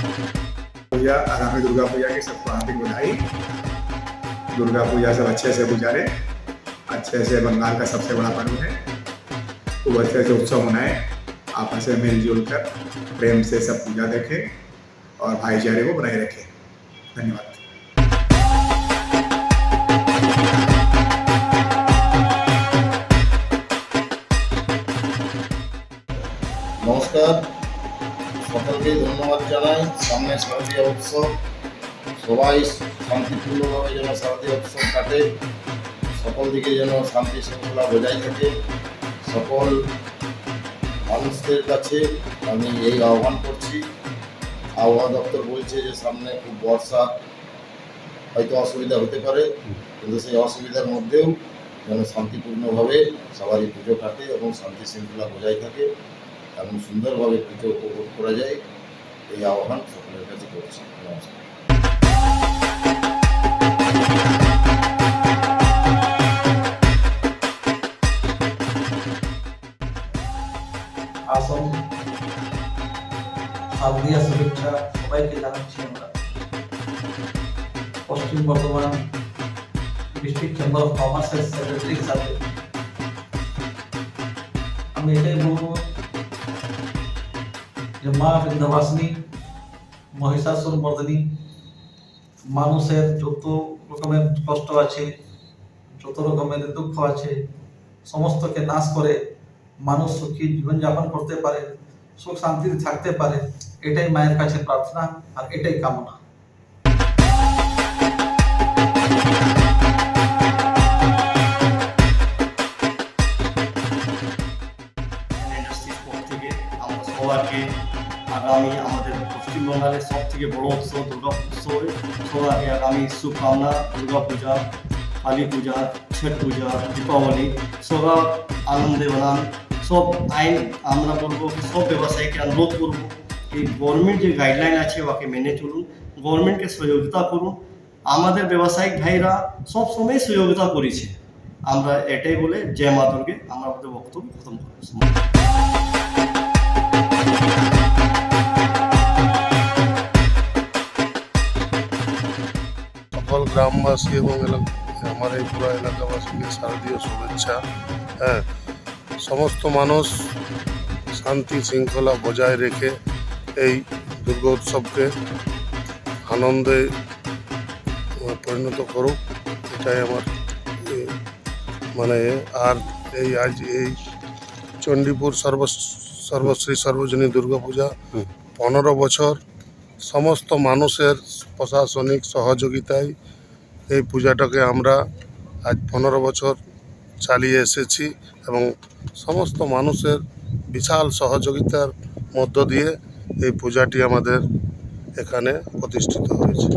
पूजा, आगामी दुर्गा पूजा की सबको हार्दिक बधाई। दुर्गा पूजा सब अच्छे से गुजारे, अच्छे से बंगाल का सबसे बड़ा पर्व है। खूब अच्छे से उत्सव मनाए, आपस में मिलजुल कर प्रेम से सब पूजा देखें और भाईचारे को बनाए रखें। धन्यवाद। नमस्कार। সকলকে ধন্যবাদ জানাই। সামনে শারদীয় উৎসব। সবাই শান্তিপূর্ণভাবে যেন শারদীয় উৎসব কাটে। সকল দিকে যেন শান্তি শৃঙ্খলা বজায় থাকে। সকল মানুষদের কাছে আমি এই আহ্বান করছি। আবহাওয়া দপ্তর বলছে যে, সামনে খুব বর্ষা, হয়তো অসুবিধা হতে পারে। কিন্তু সেই অসুবিধার মধ্যেও যেন শান্তিপূর্ণভাবে সবারই পুজো কাটে এবং শান্তি শৃঙ্খলা বজায় থাকে। এবং সুন্দরভাবে পুজো উপভোগ করা যায়, এই আহ্বান সকলের কাছে করছি। নমস্কার। শুভেচ্ছা সবাইকে জানাচ্ছি আমরা। পশ্চিম বর্ধমান ডিস্ট্রিক্ট চেম্বার অফ কমার্সের আমি এটাই বলব যে মা বৃন্দাবাসিনী মহিষাসুর মর্দিনী, মানুষের যত রকমের কষ্ট আছে, যত রকমের দুঃখ আছে, সমস্তকে নাশ করে মানুষ সুখী জীবনযাপন করতে পারে, সুখ শান্তিতে থাকতে পারে, এটাই মায়ের কাছে প্রার্থনা আর এটাই কামনা। আমরা সবাইকে আগামী আমাদের পশ্চিমবঙ্গের সব থেকে বড় উৎসব দুর্গা উৎসবে। সবাইকে আগামী শুভকামনা, দুর্গা পূজা, কালী পূজা, ছট পূজা, দীপাবলি সবাই আনন্দে বানান। সব আইন আমরা বলব, সব ব্যবসায়ীকে অনুরোধ করব এই গভর্নমেন্ট যে গাইডলাইন আছে ওকে মেনে চলুন গভর্নমেন্টকে সহযোগিতা করুন। আমাদের ব্যবসায়িক ভাইরা সব সময় সহযোগিতা করেছে। আমরা এটাই বলে জয় মা দুর্গে, আমরা আমাদের বক্তব্য খতম করব সকল গ্রামবাসী এবং এলাকা আমার এই পুরো এলাকাবাসীকে শারদীয় শুভেচ্ছা। হ্যাঁ সমস্ত মানুষ শান্তি শৃঙ্খলা বজায় রেখে এই দুর্গা উৎসবকে আনন্দে পরিণত করুক এটাই আমার মানে আর এই আজ এই চণ্ডীপুর সর্ব সর্বশ্রী সর্বজনী দুর্গাপূজা পনেরো বছর সমস্ত মানুষের প্রশাসনিক সহযোগিতায় এই পূজাটাকে আমরা আজ পনেরো বছর চালিয়ে এসেছি এবং সমস্ত মানুষের বিশাল সহযোগিতার মধ্য দিয়ে এই পূজাটি আমাদের এখানে প্রতিষ্ঠিত হয়েছে।